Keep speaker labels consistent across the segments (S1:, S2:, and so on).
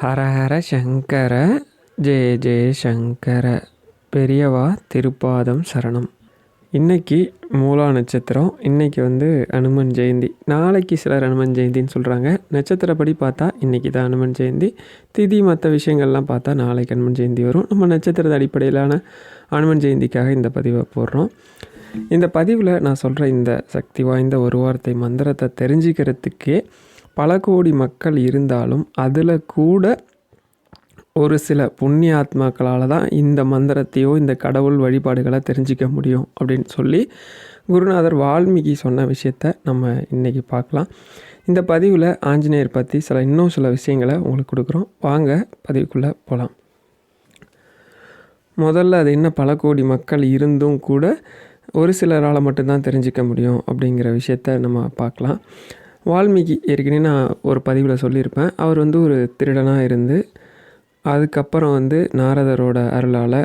S1: ஹர ஹர சங்கர ஜெய ஜெய சங்கர. பெரியவா திருப்பாதம் சரணம். இன்றைக்கி மூலா நட்சத்திரம் இன்றைக்கி வந்து அனுமன் ஜெயந்தி. நாளைக்கு சிலர் அனுமன் ஜெயந்தின்னு சொல்கிறாங்க நட்சத்திரப்படி பார்த்தா இன்றைக்கி தான் அனுமன் ஜெயந்தி. திதி மற்ற விஷயங்கள்லாம் பார்த்தா நாளைக்கு அனுமன் ஜெயந்தி வரும். நம்ம நட்சத்திரத்து அடிப்படையிலான அனுமன் ஜெயந்திக்காக இந்த பதிவை போடுறோம். இந்த பதிவில் நான் சொல்கிற இந்த சக்தி வாய்ந்த ஒரு வார்த்தை மந்திரத்தை தெரிஞ்சுக்கிறதுக்கே பல கோடி மக்கள் இருந்தாலும் அதில் கூட ஒரு சில புண்ணிய ஆத்மாக்களால் தான் இந்த மந்திரத்தையோ இந்த கடவுள் வழிபாடுகளை தெரிஞ்சிக்க முடியும் அப்படின்னு சொல்லி குருநாதர் வால்மீகி சொன்ன விஷயத்த நம்ம இன்றைக்கி பார்க்கலாம். இந்த பதிவில் ஆஞ்சநேயர் பற்றி சில இன்னும் சில விஷயங்களை உங்களுக்கு கொடுக்குறோம். வாங்க பதிவுக்குள்ளே போகலாம் முதல்ல அது என்ன பல கோடி மக்கள் இருந்தும் கூட ஒரு சிலரால் மட்டும்தான் தெரிஞ்சிக்க முடியும் அப்படிங்கிற விஷயத்த நம்ம பார்க்கலாம். வால்மீகி ஏற்கனவே நான் ஒரு பதிவில் சொல்லியிருப்பேன். அவர் வந்து ஒரு திருடனாக இருந்து அதுக்கப்புறம் வந்து நாரதரோட அருளால்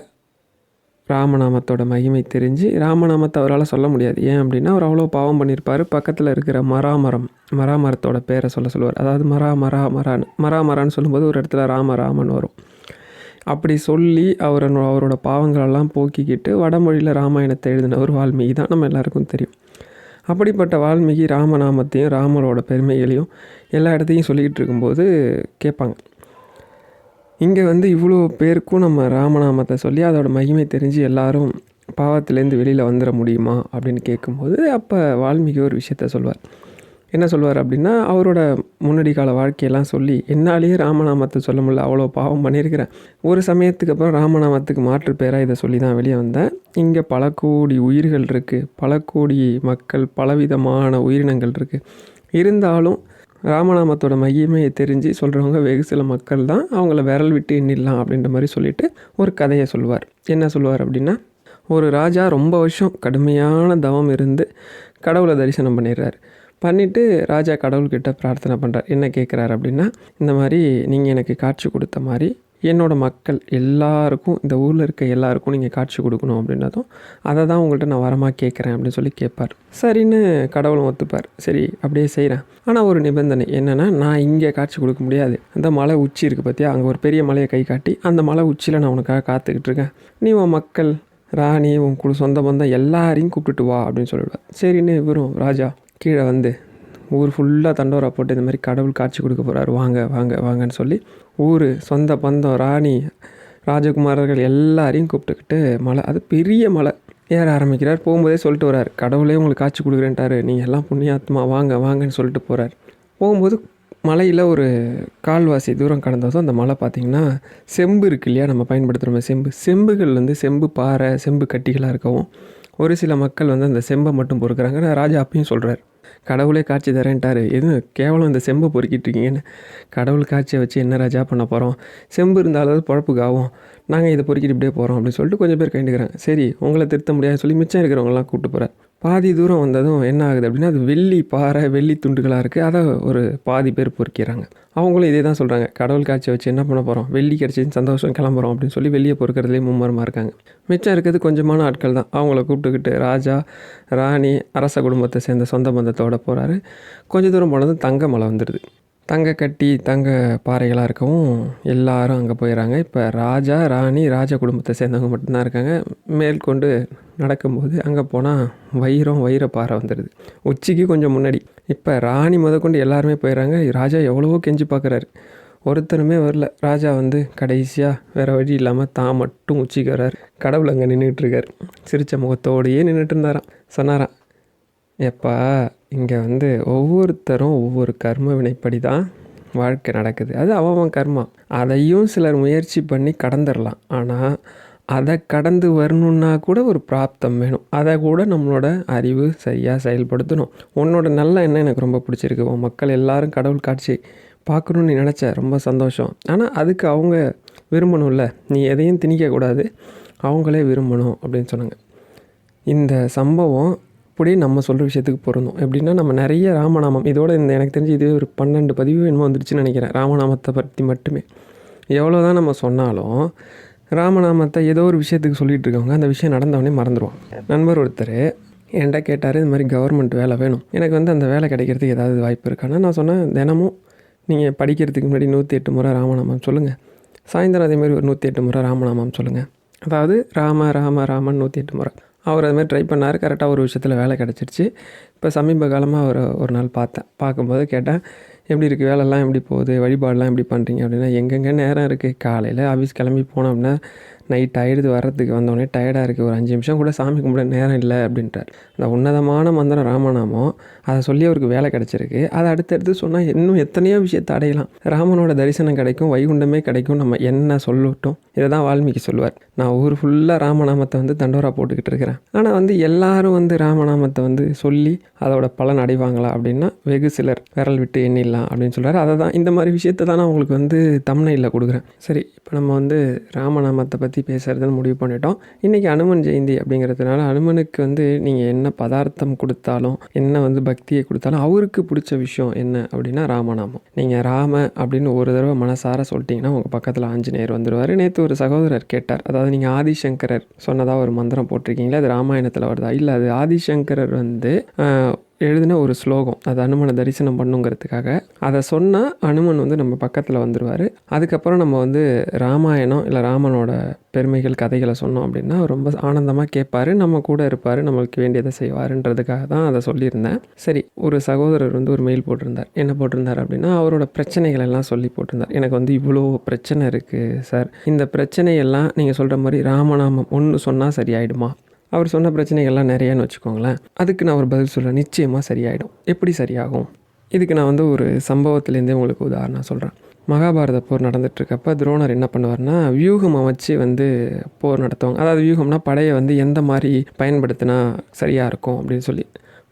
S1: ராமநாமத்தோட மகிமை தெரிஞ்சு ராமநாமத்தை அவரால் சொல்ல முடியாது. ஏன் அப்படின்னா அவர் அவ்வளோ பாவம் பண்ணியிருப்பார். பக்கத்தில் இருக்கிற மராமரம் மராமரத்தோட பேரை சொல்ல சொல்லுவார். அதாவது மரா மரா மரான்னு. மராமரான்னு சொல்லும்போது ஒரு இடத்துல ராம ராமன் வரும். அப்படி சொல்லி அவர் அவரோட பாவங்களெல்லாம் போக்கிக்கிட்டு வடமொழியில் ராமாயணத்தை எழுதினவர் வால்மீகி தான் நம்ம எல்லாருக்கும் தெரியும். அப்படிப்பட்ட வால்மீகி ராமநாமத்தையும் ராமரோட பெருமைகளையும் எல்லா இடத்தையும் சொல்லிக்கிட்டு இருக்கும்போது கேட்பாங்க. இங்கே வந்து இவ்வளோ பேருக்கும் நம்ம ராமநாமத்தை சொல்லி அதோட மகிமை தெரிஞ்சு எல்லாரும் பாவத்திலேருந்து வெளியில் வந்துட முடியுமா அப்படின்னு கேட்கும்போது அப்போ வால்மீகி ஒரு விஷயத்த சொல்வார். என்ன சொல்வார் அப்படின்னா அவரோட முன்னாடி கால வாழ்க்கையெல்லாம் சொல்லி என்னாலேயே ராமநாமத்தை சொல்ல முடியல அவ்வளோ பாவம் பண்ணியிருக்கிறேன். ஒரு சமயத்துக்கு அப்புறம் ராமநாமத்துக்கு மாற்று பேராக இதை சொல்லி தான் வெளியே வந்தேன். இங்கே பல கோடி உயிர்கள் இருக்குது பல கோடி மக்கள் பலவிதமான உயிரினங்கள் இருக்குது இருந்தாலும் ராமநாமத்தோட மகிமையை தெரிஞ்சு சொல்கிறவங்க வெகு சில மக்கள் தான் அவங்கள விரல் விட்டு எண்ணிடலாம் அப்படின்ற மாதிரி சொல்லிட்டு ஒரு கதையை சொல்லுவார் என்ன சொல்லுவார் அப்படின்னா ஒரு ராஜா ரொம்ப வருஷம் கடுமையான தவம் இருந்து கடவுளை தரிசனம் பண்ணிடுறாரு. பண்ணிவிட்டு ராஜா கடவுள்கிட்ட பிரார்த்தனை பண்ணுறார் என்ன கேட்குறாரு அப்படின்னா இந்த மாதிரி நீங்கள் எனக்கு காட்சி கொடுத்த மாதிரி என்னோடய மக்கள் எல்லாருக்கும் இந்த ஊரில் இருக்க எல்லாருக்கும் நீங்கள் காட்சி கொடுக்கணும் அப்படின்னதும் அதை தான் உங்கள்கிட்ட நான் வரமாக கேட்குறேன் அப்படின்னு சொல்லி கேட்பார் சரின்னு கடவுளும் ஒத்துப்பார். சரி அப்படியே செய்கிறேன் ஆனால் ஒரு நிபந்தனை என்னென்னா நான் இங்கே காட்சி கொடுக்க முடியாது. அந்த மலை உச்சி இருக்குது பார்த்தியா அங்கே ஒரு பெரிய மலையை கை காட்டி அந்த மலை உச்சியில் நான் உனக்காக காத்துக்கிட்டு இருக்கேன். நீ உன் மக்கள் ராணி உன் குழு சொந்த பந்தம் எல்லாரையும் கூப்பிட்டுட்டு வா அப்படின்னு சொல்லிவிடுவார் சரின்னு இவரும் ராஜா கீழே வந்து ஊர் ஃபுல்லாக தண்டோரா போட்டு இந்த மாதிரி கடவுள் காட்சி கொடுக்க போகிறாரு வாங்க வாங்க வாங்கன்னு சொல்லி ஊர் சொந்த பந்தம் ராணி ராஜகுமாரர்கள் எல்லாரையும் கூப்பிட்டுக்கிட்டு மலை அது பெரிய மலை. ஏற ஆரம்பிக்கிறார். போகும்போதே சொல்லிட்டு வரார் கடவுளே உங்களுக்கு காட்சி கொடுக்குறேன்ட்டாரு. நீங்கள் எல்லாம் புண்ணியாத்மா வாங்க வாங்கன்னு சொல்லிட்டு போகிறார் போகும்போது மலையில் ஒரு கால்வாசி தூரம் கடந்ததும் அந்த மலை பார்த்திங்கன்னா செம்பு இருக்கு இல்லையா? நம்ம பயன்படுத்துகிறோமே செம்பு. செம்புகள் வந்து செம்பு பாறை செம்பு கட்டிகளாக இருக்கவும் ஒரு சில மக்கள் வந்து அந்த செம்பை மட்டும் பொறுக்கிறாங்க. ராஜா அப்பயும் சொல்கிறார் கடவுளே காட்சி தரேன்ட்டாரு. எதுவும் கேவலம் இந்த செம்பை பொறுக்கிட்டு இருக்கீங்கன்னு. கடவுள் காட்சியை வச்சு என்ன ராஜா பண்ண போகிறோம் செம்பு இருந்தாலும் பொழப்புக்கு ஆகும் நாங்கள் இதை பொறுக்கிட்டு இப்படியே போகிறோம் அப்படின்னு சொல்லிட்டு கொஞ்சம் பேர் கைண்டுக்கிறாங்க. சரி உங்களை திருத்த முடியாது சொல்லி மிச்சம் இருக்கிறவங்களாம் கூப்பிட்டு போகிறேன் பாதி தூரம் வந்ததும் என்ன ஆகுது அப்படின்னா அது வெள்ளி பாறை வெள்ளி துண்டுகளாக இருக்குது அதை ஒரு பாதி பேர் பொறுக்கிறாங்க. அவங்களும் இதே தான் சொல்கிறாங்க கடவுள் காட்சி வச்சு என்ன பண்ண போகிறோம் வெள்ளி கிடச்சின்னு சந்தோஷம் கிளம்புறோம் அப்படின்னு சொல்லி வெளியே பொறுக்கிறதுலேயே மும்மரமாக இருக்காங்க. மிச்சம் இருக்கிறது கொஞ்சமான ஆட்கள் தான். அவங்கள கூப்பிட்டுக்கிட்டு ராஜா ராணி அரச குடும்பத்தை சேர்ந்த சொந்த பந்தத்தோடு போகிறாரு கொஞ்சம் தூரம் போனதும் தங்க மலை வந்துடுது தங்க கட்டி தங்க பாறைகளாக இருக்கவும் எல்லாரும் அங்கே போயிடறாங்க இப்போ ராஜா ராணி ராஜா குடும்பத்தை சேர்ந்தவங்க மட்டும்தான் இருக்காங்க. மேற்கொண்டு நடக்கும்போது அங்கே போனால் வைரம் வைர பாறை வந்துடுது உச்சிக்கு கொஞ்சம் முன்னாடி. இப்போ ராணி முதற்கொண்டு எல்லாருமே போயிடறாங்க ராஜா எவ்வளவோ கெஞ்சி பார்க்குறாரு ஒருத்தருமே வரல. ராஜா வந்து கடைசியாக வேறு வழி இல்லாமல் தான் மட்டும் உச்சிக்கு வர்றாரு. கடவுள் அங்கே நின்றுட்டுருக்கார் சிரித்த முகத்தோடையே நின்றுட்டு இருந்தாராம். சொன்னாராம் எப்பா இங்கே வந்து ஒவ்வொருத்தரும் ஒவ்வொரு கர்ம வினைப்படி தான் வாழ்க்கை நடக்குது. அது அவன் கர்மா. அதையும் சிலர் முயற்சி பண்ணி கடந்துடலாம் ஆனால் அதை கடந்து வரணுன்னா கூட ஒரு பிராப்தம் வேணும். அதை கூட நம்மளோட அறிவு சரியாக செயல்படுத்தணும். உன்னோட நல்ல எண்ணம் எனக்கு ரொம்ப பிடிச்சிருக்கு. உன் மக்கள் எல்லாரும் கடவுள் காட்சி பார்க்கணுன்னு நீ நினச்ச ரொம்ப சந்தோஷம். ஆனால் அதுக்கு அவங்க விரும்பணும்ல. நீ எதையும் திணிக்கக்கூடாது. அவங்களே விரும்பணும் அப்படின்னு சொன்னாங்க. இந்த சம்பவம் அப்படியே நம்ம சொல்கிற விஷயத்துக்கு பொருந்தும். எப்படின்னா நம்ம நிறைய ராமநாமம் இதோட இந்த எனக்கு தெரிஞ்சு இதுவே ஒரு பன்னெண்டு பதிவு என்னமோ வந்துருச்சுன்னு நினைக்கிறேன். ராமநாமத்தை பற்றி மட்டுமே. எவ்வளோ தான் நம்ம சொன்னாலும் ராமநாமத்தை ஏதோ ஒரு விஷயத்துக்கு சொல்லிகிட்டு இருக்கவங்க அந்த விஷயம் நடந்தவொடனே மறந்துடுவான் நண்பர் ஒருத்தர் என்கிட்ட கேட்டார் இந்த மாதிரி கவர்மெண்ட் வேலை வேணும். எனக்கு வந்து அந்த வேலை கிடைக்கிறதுக்கு ஏதாவது வாய்ப்பு இருக்கான்னா நான் சொன்னேன் தினமும் நீங்கள் படிக்கிறதுக்கு முன்னாடி நூற்றி எட்டு முறை ராமநாமம் சொல்லுங்கள் சாயந்தரம் அதேமாதிரி ஒரு நூற்றி எட்டு முறை ராமநாமம் சொல்லுங்கள் அதாவது ராம ராம ராமன் நூற்றி எட்டு முறை. அவர் அது மாதிரி ட்ரை பண்ணார் கரெக்டாக ஒரு விஷயத்தில் வேலை கிடச்சிருச்சு. இப்போ சமீப காலமாக அவர் ஒரு நாள் பார்த்தேன். பார்க்கும்போது கேட்டேன் எப்படி இருக்குது வேலைலாம் எப்படி போகுது? வழிபாடெலாம் எப்படி பண்ணுறீங்க அப்படின்னா எங்கெங்கே நேரம் இருக்குது காலையில் ஆஃபீஸ் கிளம்பி போனோம் அப்படின்னா நைட் ஆகிடுது வர்றதுக்கு வந்தோடனே டயர்டாக இருக்குது ஒரு அஞ்சு நிமிஷம் கூட சாமி கும்பிட நேரம் இல்லை அப்படின்றார். அந்த உன்னதமான மந்திரம் ராமநாமம் அதை சொல்லி அவருக்கு வேலை கிடச்சிருக்கு. அதை அடுத்தடுத்து சொன்னால் இன்னும் எத்தனையோ விஷயத்தை அடையலாம். ராமனோட தரிசனம் கிடைக்கும் வைகுண்டமே கிடைக்கும். நம்ம என்ன சொல்லட்டும்? இதை தான் வால்மீகி சொல்லுவார். நான் ஊர் ஃபுல்லாக ராமநாமத்தை வந்து தண்டோரா போட்டுக்கிட்டு இருக்கிறேன். ஆனால் வந்து எல்லாரும் வந்து ராமநாமத்தை வந்து சொல்லி அதோட பலன் அடைவாங்களா அப்படின்னா வெகு சிலர் விரல் விட்டு எண்ணிடலாம் அப்படின்னு சொல்கிறார் அதை தான் இந்த மாதிரி விஷயத்தை தான் நான் உங்களுக்கு வந்து தமிழையில் கொடுக்குறேன். சரி இப்போ நம்ம வந்து ராமநாமத்தை பற்றி பேசுகிறதுன்னு முடிவு பண்ணிட்டோம். இன்றைக்கி அனுமன் ஜெயந்தி அப்படிங்கிறதுனால அனுமனுக்கு வந்து நீங்கள் என்ன பதார்த்தம் கொடுத்தாலும் என்ன வந்து பக்தியை கொடுத்தாலும் அவருக்கு பிடிச்ச விஷயம் என்ன அப்படின்னா ராமநாமம். நீங்கள் ராம அப்படின்னு ஒரு தடவை மனசார சொல்லிட்டீங்கன்னா உங்கள் பக்கத்தில் ஆஞ்சநேயர் வந்துடுவார் நேற்று ஒரு சகோதரர் கேட்டார். அதாவது நீங்கள் ஆதிசங்கரர் சொன்னதாக ஒரு மந்திரம் போட்டிருக்கீங்களா? அது ராமாயணத்தில் வருதா? இல்லை அது ஆதிசங்கரர் வந்து எழுதின ஒரு ஸ்லோகம் அது அனுமனை தரிசனம் பண்ணுங்கிறதுக்காக. அதை சொன்னால் அனுமன் வந்து நம்ம பக்கத்தில் வந்துடுவார் அதுக்கப்புறம் நம்ம வந்து ராமாயணம் இல்லை ராமனோட பெருமைகள் கதைகளை சொன்னோம் அப்படின்னா ரொம்ப ஆனந்தமாக கேட்பார். நம்ம கூட இருப்பார் நம்மளுக்கு வேண்டியதை செய்வாருன்றதுக்காக தான் அதை சொல்லியிருந்தேன். சரி ஒரு சகோதரர் வந்து ஒரு மெயில் போட்டிருந்தார். என்ன போட்டிருந்தார் அப்படின்னா அவரோட பிரச்சனைகள் எல்லாம் சொல்லி போட்டிருந்தார். எனக்கு வந்து இவ்வளோ பிரச்சனை இருக்குது சார். இந்த பிரச்சனையெல்லாம் நீங்கள் சொல்கிற மாதிரி ராமநாமம் ஒன்று சொன்னால் சரியாயிடுமா? அவர் சொன்ன பிரச்சனைகள்லாம் நிறையான்னு வச்சுக்கோங்களேன். அதுக்கு நான் ஒரு பதில் சொல்கிறேன் நிச்சயமாக சரியாயிடும். எப்படி சரியாகும்? இதுக்கு நான் வந்து ஒரு சம்பவத்துலேருந்தே உங்களுக்கு உதாரணம் சொல்கிறேன் மகாபாரத போர் நடந்துட்டுருக்கப்ப துரோணர் என்ன பண்ணுவார்னா வியூகம் அமைச்சு வந்து போர் நடத்துவாங்க. அதாவது வியூகம்னா படையை வந்து எந்த மாதிரி பயன்படுத்தினா சரியாக இருக்கும் அப்படின்னு சொல்லி.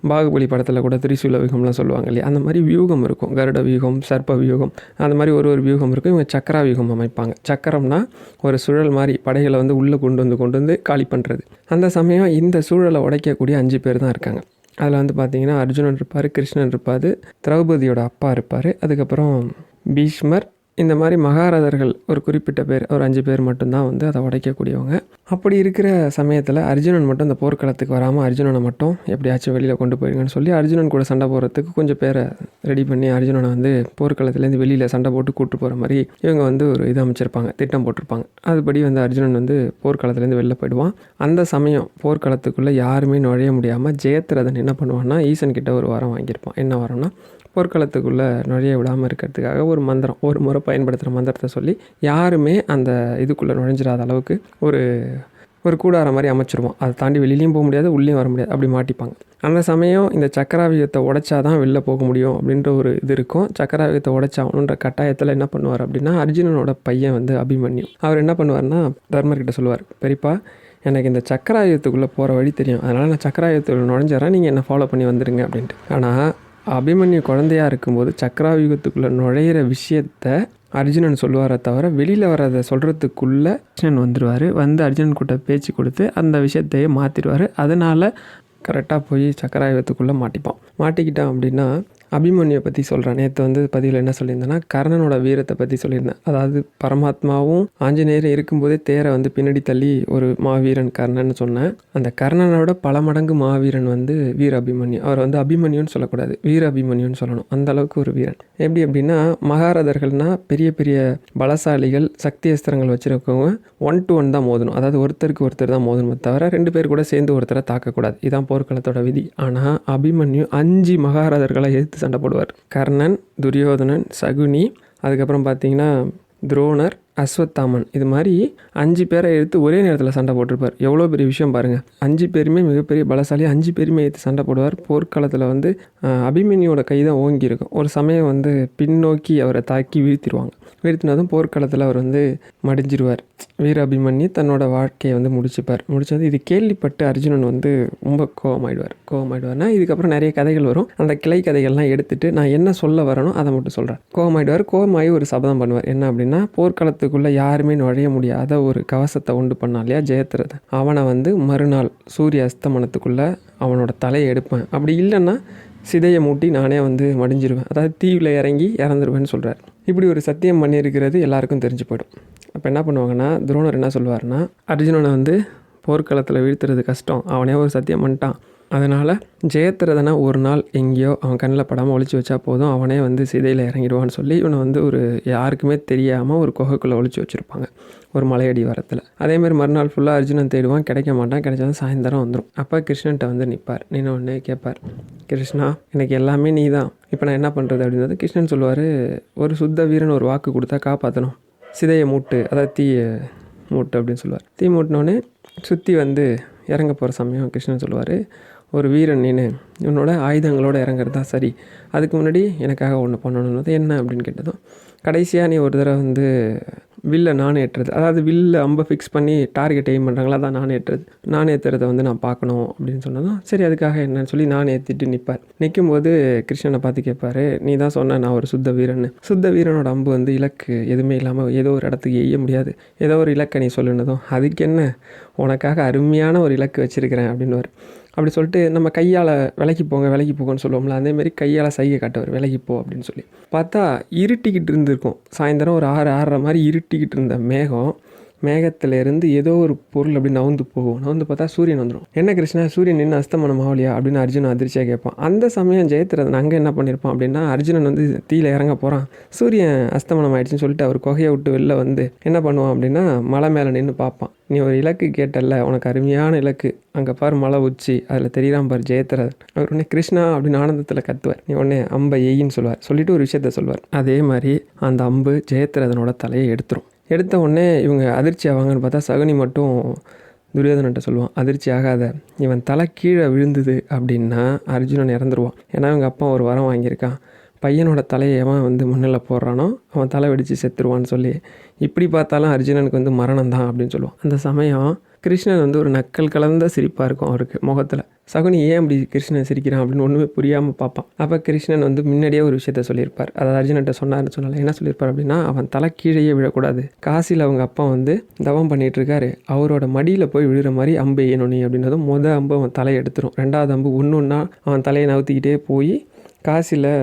S1: பாகுபலி படத்தில் கூட திரிசூல வியூகம்லாம் சொல்லுவாங்க இல்லையா? அந்த மாதிரி வியூகம் இருக்கும். கருட வியூகம் சர்ப்ப வியூகம் அந்த மாதிரி ஒரு ஒரு வியூகம் இருக்கும். இவங்க சக்கரா வியூகம் அமைப்பாங்க. சக்கரம்னா ஒரு சுழல் மாதிரி படைகளை வந்து உள்ளே கொண்டு வந்து கொண்டு வந்து காலி பண்ணுறது அந்த சமயம் இந்த சூழலை உடைக்கக்கூடிய அஞ்சு பேர் தான் இருக்காங்க. அதில் வந்து பார்த்தீங்கன்னா அர்ஜுனன் இருப்பார் கிருஷ்ணன் இருப்பார் திரௌபதியோட அப்பா இருப்பார். அதுக்கப்புறம் பீஷ்மர் இந்த மாதிரி மகாரதர்கள் ஒரு குறிப்பிட்ட பேர் ஒரு அஞ்சு பேர் மட்டும்தான் வந்து அதை உடைக்கக்கூடியவங்க. அப்படி இருக்கிற சமயத்தில் அர்ஜுனன் மட்டும் அந்த போர்க்களத்துக்கு வராமல் அர்ஜுனனை மட்டும் எப்படியாச்சும் வெளியில் கொண்டு போயிருங்கன்னு சொல்லி அர்ஜுனன் கூட சண்டை போடுறதுக்கு கொஞ்சம் பேரை ரெடி பண்ணி அர்ஜுனனை வந்து போர்க்களத்துலேருந்து வெளியில் சண்டை போட்டு கூட்டு போகிற மாதிரி இவங்க வந்து ஒரு இது அமைச்சிருப்பாங்க திட்டம் போட்டிருப்பாங்க. அதுபடி வந்து அர்ஜுனன் வந்து போர்க்களத்துலேருந்து வெளில போயிடுவான். அந்த சமயம் போர்க்களத்துக்குள்ளே யாருமே நுழைய முடியாமல் ஜெயத்ரதன் என்ன பண்ணுவான்னா ஈசன் கிட்ட ஒரு வாரம் வாங்கியிருப்பான். என்ன வரம்னா போர்க்களத்துக்குள்ளே நுழைய விடாமல் இருக்கிறதுக்காக ஒரு மந்திரம் ஒரு முறை பயன்படுத்துகிற மந்திரத்தை சொல்லி யாருமே அந்த இதுக்குள்ளே நுழைஞ்சிடாத அளவுக்கு ஒரு ஒரு கூடார மாதிரி அமைச்சிருவோம். அதை தாண்டி வெளியிலையும் போக முடியாது உள்ளேயும் வர முடியாது. அப்படி மாட்டிப்பாங்க. அந்த சமயம் இந்த சக்கராவியத்தை உடைச்சா தான் வெளில போக முடியும் அப்படின்ற ஒரு இது இருக்கும். சக்கராவியத்தை உடைச்சாகணுன்ற கட்டாயத்தில் என்ன பண்ணுவார் அப்படின்னா அர்ஜுனனோட பையன் வந்து அபிமன்யு. அவர் என்ன பண்ணுவார்னா தர்மர்கிட்ட சொல்லுவார் பெரியப்பா எனக்கு இந்த சக்கராயுதத்துக்குள்ளே போகிற வழி தெரியும். அதனால் நான் சக்கராயுதத்துக்குள்ள நுழைஞ்சிடறேன் நீங்கள் என்னை ஃபாலோ பண்ணி வந்துடுங்க அப்படின்ட்டு. ஆனால் அபிமன்யு குழந்தையா இருக்கும்போது சக்கராயுகத்துக்குள்ளே நுழையிற விஷயத்த அர்ஜுனன் சொல்லுவாரே தவிர வெளியில் வரதை சொல்கிறதுக்குள்ளே அர்ஜுனன் வந்துடுவார் வந்து அர்ஜுனன் கிட்ட பேச்சு கொடுத்து அந்த விஷயத்தையே மாற்றிடுவார் அதனால் கரெக்டாக போய் சக்கராயுகத்துக்குள்ளே மாட்டிப்பான். மாட்டிக்கிட்டான் அப்படின்னா அபிமன்யை பற்றி சொல்கிறேன் நேற்று வந்து பதிவில் என்ன சொல்லியிருந்தேன்னா கர்ணனோட வீரத்தை பற்றி சொல்லியிருந்தேன். அதாவது பரமாத்மாவும் ஆஞ்சநேயரும் இருக்கும்போதே தேரை வந்து பின்னாடி தள்ளி ஒரு மாவீரன் கர்ணன் சொன்னேன். அந்த கர்ணனோட பல மடங்கு மாவீரன் வந்து வீர அபிமன்யு. அவர் வந்து அபிமன்யுன்னு சொல்லக்கூடாது. வீர அபிமன்யுன்னு சொல்லணும். அந்த அளவுக்கு ஒரு வீரன். எப்படி அப்படின்னா மகாரதர்கள்னா பெரிய பெரிய பலசாலிகள் சக்தி அஸ்திரங்கள் வச்சுருக்கவங்க ஒன் டு ஒன் தான் மோதணும். அதாவது ஒருத்தருக்கு ஒருத்தர் தான் மோதணுமே தவிர ரெண்டு பேர் கூட சேர்ந்து ஒருத்தரை தாக்கக்கூடாது. இதான் போர்க்களத்தோட விதி. ஆனால் அபிமன்யு அஞ்சு மகாரதர்களை எதிர்த்து சண்டை போடுவார். கர்ணன் துரியோதனன் சகுனி அதுக்கப்புறம் பார்த்தீங்கன்னா துரோணர் அஸ்வத்தாமன். இது மாதிரி அஞ்சு பேரை எடுத்து ஒரே நேரத்தில் சண்டை போட்டிருப்பார். எவ்வளோ பெரிய விஷயம் பாருங்கள் அஞ்சு பேருமே மிகப்பெரிய பலசாலி அஞ்சு பேருமே எடுத்து சண்டை போடுவார். போர்க்காலத்தில் வந்து அபிமன்யோட கை தான் ஓங்கி இருக்கும். ஒரு சமயம் வந்து பின்னோக்கி அவரை தாக்கி வீழ்த்திடுவாங்க வீழ்த்தினதும் போர்க்களத்தில் அவர் வந்து மடிஞ்சிருவார். வீர அபிமன்யு தன்னோட வாழ்க்கையை வந்து முடிச்சுப்பார். முடிச்சது இது கேள்விப்பட்டு அர்ஜுனன் வந்து ரொம்ப கோவமாயிடுவார். கோவமாயிடுவார்னா இதுக்கப்புறம் நிறைய கதைகள் வரும். அந்த கிளை கதைகள்லாம் எடுத்துகிட்டு நான் என்ன சொல்ல வரணும் அதை மட்டும் சொல்கிறேன் கோவமாயிடுவார். கோவமாயி ஒரு சபதம் பண்ணுவார். என்ன அப்படின்னா போர்க்களத்துக்குள்ளே யாருமே நுழைய முடியாத ஒரு கவசத்தை உண்டு பண்ணா இல்லையா ஜெயத்ரதன் அவனை வந்து மறுநாள் சூரிய அஸ்தமனத்துக்குள்ளே அவனோட தலையை எடுப்பேன். அப்படி இல்லைன்னா சிதையை மூட்டி நானே வந்து மடிஞ்சிருவேன். அதாவது தீவில் இறங்கி இறந்துருவேன்னு சொல்கிறார் இப்படி ஒரு சத்தியம் பண்ணியிருக்கிறது எல்லாருக்கும் தெரிஞ்சு போயிடும். அப்போ என்ன பண்ணுவாங்கன்னா துரோணர் என்ன சொல்லுவார்னா அர்ஜுனனை வந்து போர்க்களத்தில் வீழ்த்துறது கஷ்டம். அவனே ஒரு சத்தியம் பண்ணிட்டான். அதனால் ஜெயத்ரதனை ஒரு நாள் எங்கேயோ அவன் கண்ணில் படாமல் ஒழிச்சு வச்சா போதும் அவனே வந்து சிதையில் இறங்கிடுவான்னு சொல்லி இவனை வந்து ஒரு யாருக்குமே தெரியாமல் ஒரு குகைக்குள்ளே ஒழிச்சு வச்சுருப்பாங்க ஒரு மலையடி வரத்தில். அதேமாதிரி மறுநாள் ஃபுல்லாக அர்ஜுனன் தேடுவான் கிடைக்க மாட்டான் கிடைச்சாலும் சாயந்தரம் வந்துடும் அப்போ கிருஷ்ணன்ட்ட வந்து நிற்பார் நின்று உடனே கேட்பார் கிருஷ்ணா எனக்கு எல்லாமே நீ தான் இப்போ நான் என்ன பண்ணுறது அப்படின்றது கிருஷ்ணன் சொல்லுவார் ஒரு சுத்த வீரன் ஒரு வாக்கு கொடுத்தா காப்பாற்றணும் சிதையை மூட்டு அதாவது தீயை மூட்டு அப்படின்னு சொல்லுவார். தீ மூட்டினோடனே சுற்றி வந்து இறங்க போகிற சமயம் கிருஷ்ணன் சொல்லுவார் ஒரு வீரன் நீனு உன்னோட ஆயுதங்களோடு இறங்குறது? தான் சரி அதுக்கு முன்னாடி எனக்காக ஒன்று பண்ணணும்னது என்ன? அப்படின்னு கேட்டதும் கடைசியாக நீ ஒரு தடவை வந்து வில்லை நானே ஏற்றுறது. அதாவது வில்ல அம்பை ஃபிக்ஸ் பண்ணி டார்கெட் எய்ம் பண்ணுறாங்களா தான் நானே ஏற்றுறது. நானே ஏற்றுறதை வந்து நான் பார்க்கணும் அப்படின்னு சொன்னதும் சரி அதுக்காக என்னன்னு சொல்லி நான் ஏற்றிட்டு நிற்பார் நிற்கும் போது கிருஷ்ணனை பார்த்து கேட்பாரு நீ தான் சொன்ன நான் ஒரு சுத்த வீரன் சுத்த வீரனோட அம்பு வந்து இலக்கு எதுவுமே இல்லாமல் ஏதோ ஒரு இடத்துக்கு எய்ய முடியாது. ஏதோ ஒரு இலக்கை நீ சொல்லுனதும் அதுக்கு என்ன? உனக்காக அருமையான ஒரு இலக்கு வச்சுருக்கிறேன் அப்படின்னு அப்படி சொல்லிட்டு நம்ம கையால் விலைக்கு போங்க விலைக்கு போங்கன்னு சொல்லுவோம்ல அதேமாரி கையால் சைகை காட்டுவார் விலைக்கு போ அப்படின்னு சொல்லி. பார்த்தா இருட்டிக்கிட்டு இருந்திருக்கும். சாயந்தரம் ஒரு ஆறு ஆறரை மாதிரி இருட்டிக்கிட்டு இருந்த மேகம் மேகத்திலேருந்து ஏதோ ஒரு பொருள் அப்படி நவுந்து போகும். நவுந்து பார்த்தா சூரியன் வந்துடும் என்ன கிருஷ்ணா? சூரியன் நின்று அஸ்தமனம் ஆகலையா? அப்படின்னு அர்ஜுன் அதிர்ச்சியாக கேட்பான். அந்த சமயம் ஜெயத்ரதன் அங்கே என்ன பண்ணியிருப்பான் அப்படின்னா அர்ஜுனன் வந்து தீயில இறங்க போகிறான் சூரியன் அஸ்தமனம் ஆயிடுச்சுன்னு சொல்லிட்டு அவர் குகையை விட்டு வெளில வந்து என்ன பண்ணுவான் அப்படின்னா மலை மேலே நின்று பார்ப்பான். நீ ஒரு இலக்கு கேட்டல்ல உனக்கு அருமையான இலக்கு. அங்கே பார் மலை உச்சி. அதில் தெரியாம பார் ஜெயத்ரதன். அவர் உடனே கிருஷ்ணா அப்படின்னு ஆனந்தத்தில் கத்துவார். நீ உடனே அம்பை எய்யின்னு சொல்லுவார். சொல்லிட்டு ஒரு விஷயத்த சொல்வார் அதே மாதிரி அந்த அம்பு ஜெயத்ரதனோட தலையை எடுத்துரும். எடுத்த உடனே இவங்க அதிர்ச்சி ஆவாங்கன்னு பார்த்தா சகுனி மட்டும் துரியோதனன்ட்ட சொல்லுவான் அதிர்ச்சி ஆகாத இவன் தலை கீழே விழுந்தது அப்படின்னா அர்ஜுனன் இறந்துருவான். ஏன்னா இவங்க அப்பா ஒரு வரம் வாங்கியிருக்கான். பையனோட தலையை எவன் வந்து மண்ணில் போடுறானோ அவன் தலை வெடித்து செத்துருவான்னு சொல்லி இப்படி பார்த்தாலும் அர்ஜுனனுக்கு வந்து மரணம் தான் அப்படின்னு சொல்லுவான். அந்த சமயம் கிருஷ்ணன் வந்து ஒரு நக்கல் கலந்த சிரிப்பாக இருக்கும் அவருக்கு முகத்தில். சகுனி ஏன் அப்படி கிருஷ்ணன் சிரிக்கிறான் அப்படின்னு ஒன்றுமே புரியாமல் பார்ப்பான். அப்போ கிருஷ்ணன் வந்து முன்னாடியே ஒரு விஷயத்த சொல்லியிருப்பார். அதாவது அர்ஜுனன்ட்ட சொன்னார்னு சொன்னால என்ன சொல்லியிருப்பார் அப்படின்னா அவன் தலை கீழேயே விழக்கூடாது. காசியில் அவங்க அப்பா வந்து தவம் பண்ணிகிட்ருக்காரு இருக்காரு அவரோட மடியில் போய் விழுற மாதிரி அம்பு ஏனொனி அப்படின்னதும் மொதல் அம்பு அவன் தலையை எடுத்துரும். ரெண்டாவது அம்பு ஒன்று ஒன்றா அவன் தலையை நவுத்திக்கிட்டே போய் காசியில்